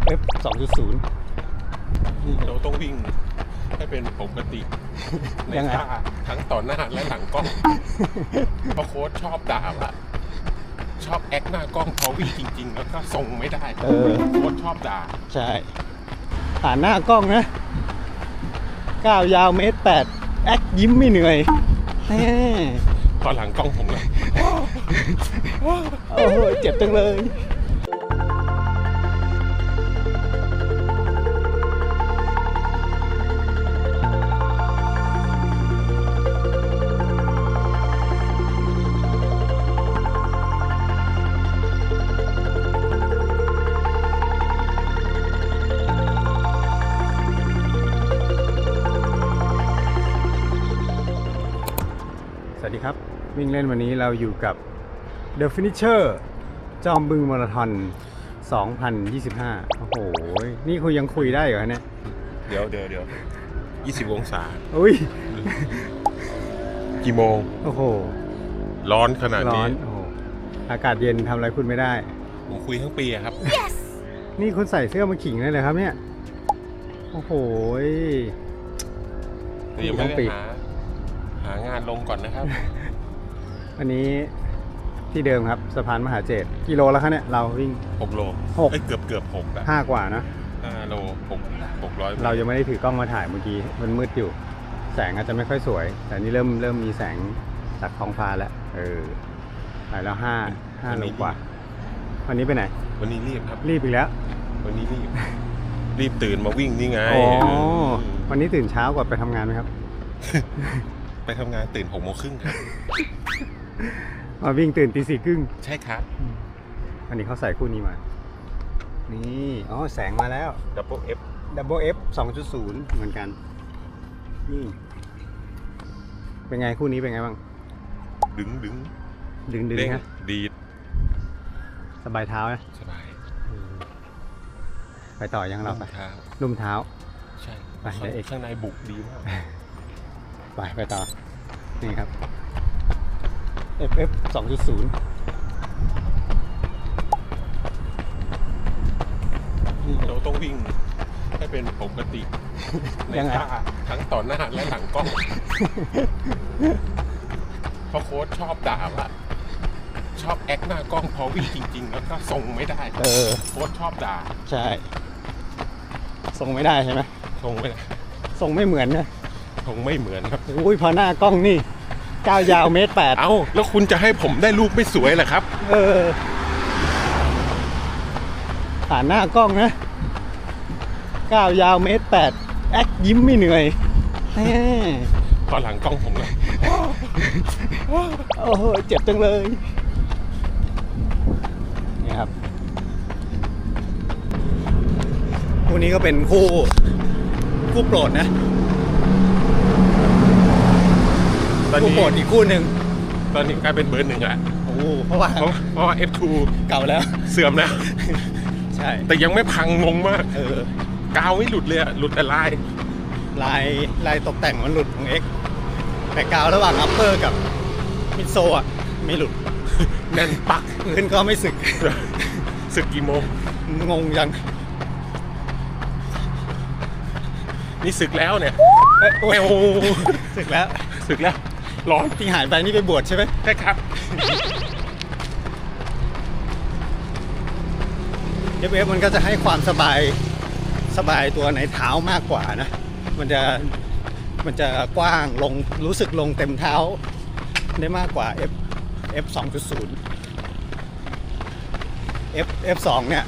FF 2.0เราต้องวิ่งให้เป็นปกติในยังไง ท่าทั้งต่อหน้าและหลังกล้อง เพราะโค้ชชอบด่าว่าชอบแอคหน้ากล้องพอวิ่งจริง ๆ แล้วก็ทรงไม่ได้เออ โค้ชชอบด่าใช่ผ่านหน้ากล้องนะก้าวยาวเมตรแปดแอคยิ้มไม่เหนื่อยแหมพอหลังกล้องผมเลย โอ้โหเจ็บจังเลย วิ่งเล่นวันนี้เราอยู่กับ The Finisher จอมบึงมาราธอน 2025 โอ้โห นี่คุยยังคุยได้เหรอเนี่ย เดี๋ยวเดี๋ยวเดี๋ยวยี่สิบองศา อุ้ย กี่โมง โอ้โห ร้อนขนาดร้อนี้ น โอ้โห อากาศเย็นทำอะไรคุณไม่ได้ ผมคุยทั้งปีอะครับ นี่คุณใส่เสื้อมาขิงได้เลยครับเนี่ย โอ้โห แต่ยังไม่ทั้งปีได้หา หางานลงก่อนนะครับ วันนี้ที่เดิมครับสะพานมหาเจตกิโลแล้วคะเนี่ยเราวิ่ง6โลหก เอ้ยเกือบเกือบหกอะ5กว่านะ ห้าโลหกหกร้อยเรายังไม่ได้ถือกล้องมาถ่ายเมื่อกี้ มันมืดอยู่ แสงอาจจะไม่ค่อยสวย แต่นี่เริ่มเริ่มมีแสงจากท้องฟ้าแล้ว เออไปแล้วห้าห้าโลกว่า วันนี้ไปไหน วันนี้รีบครับ รีบอีกแล้ว วันนี้รีบ รีบตื่นมาวิ่งนี่ไงอ๋อเออวันนี้ตื่นเช้ากว่าไปทำงานไหมครับ ไปทำงานตื่นหกโมงครึ่งครับ มาวิ่งตื่นตีสี่ครึ่งใช่ครับวันนี้เขาใส่คู่นี้มา นี่อ๋อแสงมาแล้ว Double F Double F 2.0เหมือนกันนี่เป็นไงคู่นี้เป็นไงบ้าง ดึงดึงดึงดึงเด้งฮะดีดสบายเท้านะสบายไปต่อยังเราไปเท้านุ่มเท้า ใช่ไปเดี๋ยวเอก ข้างในบุกดีมาก ไปไปต่อ นี่ครับ FF 2.0เราต้องวิ่งให้เป็นปกติในยังไง ท่าทั้งต่อหน้าและหลังกล้องเพราะโค้ชชอบด่าว่าชอบแอคหน้ากล้องพอวิ่งจริง ๆ แล้วก็ทรงไม่ได้เออ โค้ชชอบด่าใช่ทรงไม่ได้ใช่ไหมทรงไม่ได้ทรงไม่เหมือนนะทรงไม่เหมือนครับ อุ้ยพอหน้ากล้องนี่ ก้าวยาวเมตรแปดเอ้าแล้วคุณจะให้ผมได้รูปไม่สวยเหรอครับ เออผ่านหน้ากล้องนะก้าวยาวเมตรแปดแอคยิ้มไม่เหนื่อยแหมพอหลังกล้องผมเลย โอ้โหเจ็บจังเลยนี่ครับคู่นี้ก็เป็นคู่คู่โปรดนะ ตอนคู่นี้โปรดอีกคู่หนึ่งตอนนี้กลายเป็นเบอร์หนึ่งแล้วโอ้โหเพราะว่าเพราะเพราะว่า F2 เก่าแล้ว เสื่อมแล้ว ใช่แต่ยังไม่พังงงมาก เออกาวไม่หลุดเลยอะหลุดแต่ลาย ลายลายตกแต่งมันหลุดของ X แต่กาวระหว่างอัปเปอร์กับมิดโซอะไม่หลุดแน่นปัก พื้นก็ไม่สึก สึกกี่โมง งงยังนี่สึกแล้วเนี่ยเอ้ยโอ้ยโอ้โหสึกแล้ว สึกแล้ว ร้อนที่หายไปนี่ไปบวชใช่ไหมใช่ครับเอฟเอฟมันก็จะให้ความสบายสบายตัวในเท้ามากกว่านะ มันจะมันจะกว้างลงรู้สึกลงเต็มเท้าได้มากกว่า F F 2.0 F F 2เนี่ย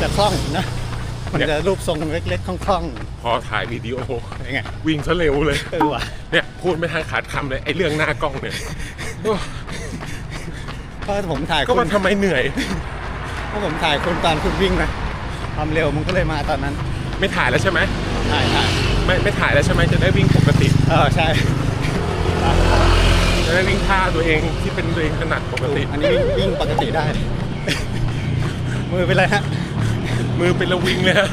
จะคล่องนะ มันจะรูปทรงเล็กๆคล่อง พอถ่ายวิดีโอๆเป็นไงวิ่งซะเร็วเลยเออว่ะเนี่ยพูดไม่ทันขาดคำเลยไอ้เรื่องหน้ากล้องเนี่ยโอ้เพราะผมถ่ายก็คุมันณทำไมเหนื่อยเพราะผมถ่ายคุณตอนคุณวิ่งนะความเร็วมันก็เลยมาตอนนั้น ไม่ถ่ายแล้วใช่ไหมถ่ายถ่ายไม่ไม่ถ่ายแล้วใช่ไหมจะได้วิ่งปกติเออใช่จะได้วิ่งท่าตัวเองที่เป็นตัวเองถนัดปกติ อันนี้วิ่งวิ่งปกติได้ มือเป็นไรฮะมือเป็นระวิงเลยฮะ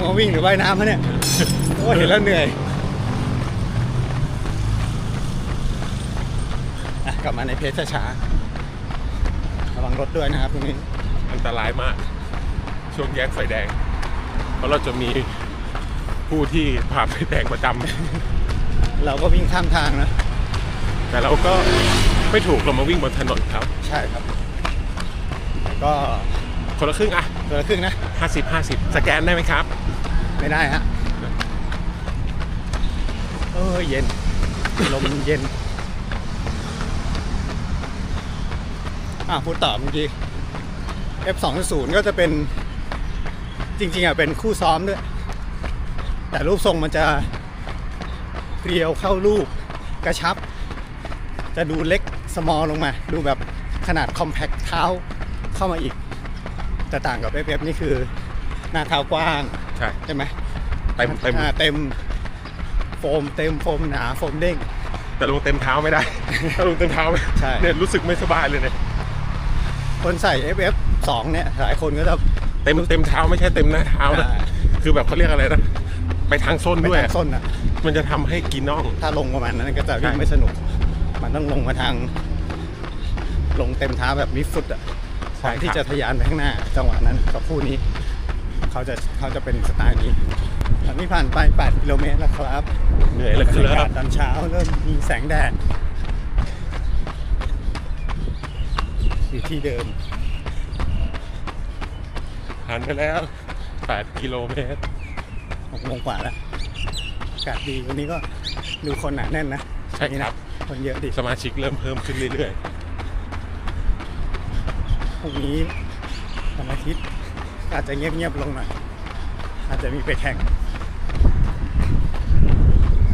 มองวิ่งหรือว่ายน้ำฮะเนี่ย โอ้เห็นแล้วเหนื่อยอะกลับมาในเพจช้าๆระวังรถด้วยนะครับตรงนี้มันตรายมาก ช่วงแยกไฟแดง เพราะเราจะมีผู้ที่ผ่าไฟแดงประจำ เราก็วิ่งข้ามทางนะ แต่เราก็ไม่ถูกเรามาวิ่งบนถนนครับ ใช่ครับ ก็ คนละครึ่งอะคนละครึ่งนะ 50 50 สแกนได้ไหมครับ ไม่ได้ฮะเออเย็น ลมเย็น อะพูดต่อเมื่อกี้ F2.0 ก็จะเป็นจริงๆอะเป็นคู่ซ้อมด้วย แต่รูปทรงมันจะเรียวเข้ารูปกระชับ จะดูเล็กสมอลลงมา ดูแบบขนาดคอมแพคเท้าเข้ามาอีก แต่ต่างกับ FF นี่คือหน้าเท้ากว้างใช่ใช่ไหมเต็มเต็มอ่าเต็มโฟมเต็มโฟมหนาโฟมเด้ง แต่ลงเต็มเท้าไม่ได้ ถ้าลงเต็มเท้าใช่ เนี่ยรู้สึกไม่สบายเลยเนี่ยคนใส่ FF 2เนี่ยหลายคนก็จะเต็มเต็มเท้าไม่ใช่เต็มหน้าเท้านะอ่าคือแบบเขาเรียกอะไรนะไปทางส้นไปด้วยทางส้นอะมันจะทำให้กินน่อง ถ้าลงประมาณนั้นก็จะวิ่งใช่ไม่สนุก มันต้องลงมาทาง ลงเต็มเท้าแบบมิดฟุตอะ ก่อนที่จะทะยานไปข้างหน้า จังหวะนั้นกับคู่นี้ เขาจะเขาจะเป็นสไตล์นี้ตอนนี้ผ่านไป 8 กิโลเมตรแล้วครับเหนื่อยแล้วคบรรยารักาบศตอนเช้าเริ่มมีแสงแดดอยู่ที่เดิมผ่านไปแล้ว 8 กิโลเมตรหกโมงกว่าแล้วอากาศดีวันนี้ก็ดูคนหนาแน่นนะใช่ครับคนเยอะดิสมาชิกเริ่มเพิ่มขึ้นเรื่อย พรุ่งนี้วันอาทิตย์อาจจะเงียบๆลงหน่อยอาจจะมีไปแข่ง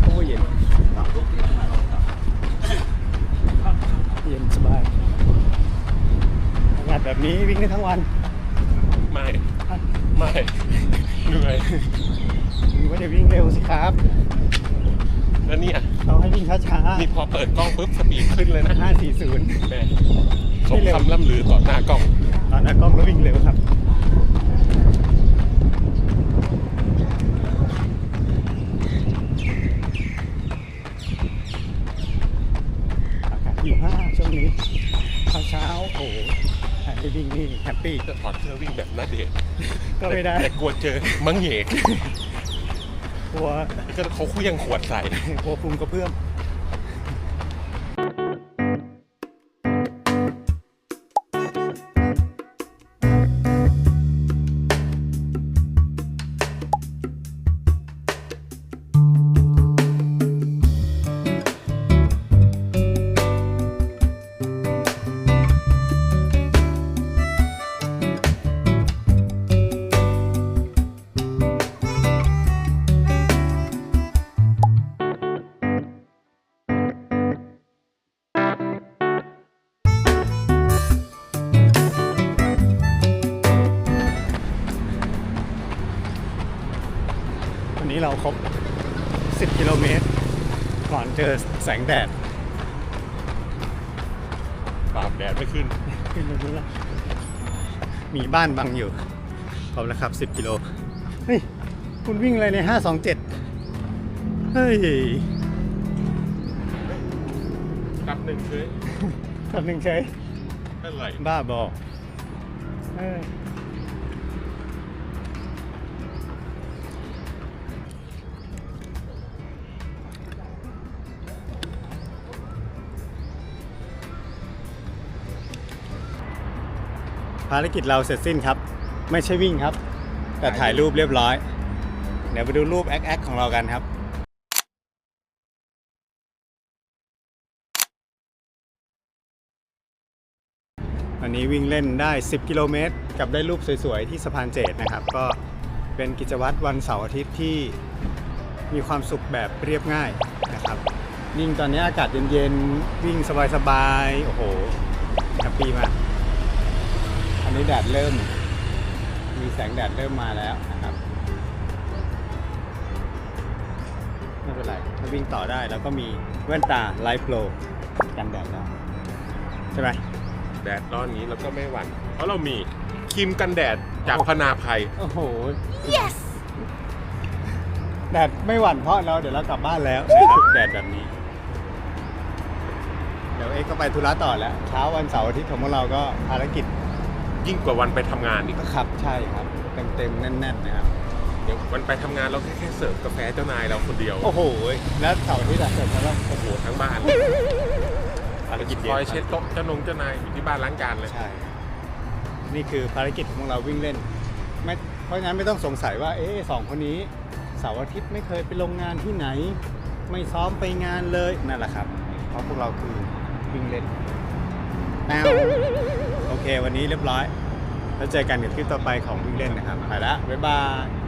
โอ้เย็นเย็นสบายอากาศแบบนี้วิ่งได้ทั้งวันๆไม่ ไม่เหนื่อยไม่ได้วิ่งเร็วสิครับ แล้วเนี่ยเราให้วิ่งช้านี่พอเปิดกล้องปุ๊บสปีดขึ้นเลยนะๆ540แม่ สมคำล่ำลือต่อหน้ากล้องตอนนั้นกล้องก็วิ่งเร็วครับ อากาศอยู่ห้าช่วงนี้เช้าเช้าๆโอ้โหใครได้วิ่งนี่แฮปปี้จะถอดเสื้อวิ่งแบบน่าเดชน์ก็ไม่ได้แต่กลัวเจอมังเหกกลัวก็เขาคุยยังขวดใส่ กลัวภูมิกระเพื่อม วันนี้เราครบ 10 กิโลเมตร ก่อนเจอแสงแดดปราบแดดไม่ขึ้น ขึ้นมาดูละมีบ้านบังอยู่ครบแล้วครับ 10 กิโล เฮ้ย คุณวิ่งอะไรใน 527 เฮ้ยตับหนึ่งคือทำหนึ่งใช้อะไรบ้าบอเออ ภารกิจเราเสร็จสิ้นครับ ไม่ใช่วิ่งครับ แต่ถ่ายรูปเรียบร้อย เดี๋ยวไปดูรูปแอคแอคของเรากันครับวันนี้วิ่งเล่นได้ 10 กิโลเมตร กับได้รูปสวยๆ ที่สะพานเจดนะครับ ก็เป็นกิจวัตรวันเสาร์อาทิตย์ที่มีความสุขแบบเรียบง่ายนะครับยิ่งตอนนี้อากาศเย็นๆ วิ่งสบายๆ โอ้โหแฮปปี้มาก นนี้แดดเริ่ม มีแสงแดดเริ่มมาแล้วนะครับไม่เป็นไรถ้าวิ่งต่อได้แล้วก็มีแว่นตาไลฟ์โ w กันแดดได้ใช่ไหมแดดร้อนอย่างนี้เราก็ไม่หวั่นเพราะเรามีครีมกันแดดจากพนาภัย โอ้โห yes แดดไม่หวั่นเพราะเราเดี๋ยวเรากลับบ้านแล้วนะครับแดดแบบนี้ เดี๋ยวเอ็กซ์ก็ไปธุระต่อแล้ว เช้าวันเสาร์อาทิตย์ของพวกเราก็ภารกิจ ยิ่งกว่าวันไปทำงานอีกก็ขับใช่ครับเต็มๆแน่นๆนะครับ เดี๋ยววันไปทำงานเราแค่แค่เสิร์ฟกาแฟเจ้านายเราคนเดียวโอ้โห แล้วเสาร์อาที่จะเสร็จแล้วโอ้โหทั้งบ้านภารกิจคอยเช็ดโต๊ะเจ้านงเจ้านายอยู่ที่บ้านล้างจานเลย ใช่นี่คือภารกิจของเราวิ่งเล่นไม่เพราะฉะนั้นไม่ต้องสงสัยว่าเอ๊ะสองคนนี้เสาร์อาทิตย์ไม่เคยไปลงงานที่ไหน ไม่ซ้อมไปงานเลยนั่นแหละครับ เพราะพวกเราคือวิ่งเล่นแนวโอ เควันนี้เรียบร้อย แล้วเจอกันกับคลิปต่อไปของวิ่งเล่นนะครับ ไปละบ๊ายบาย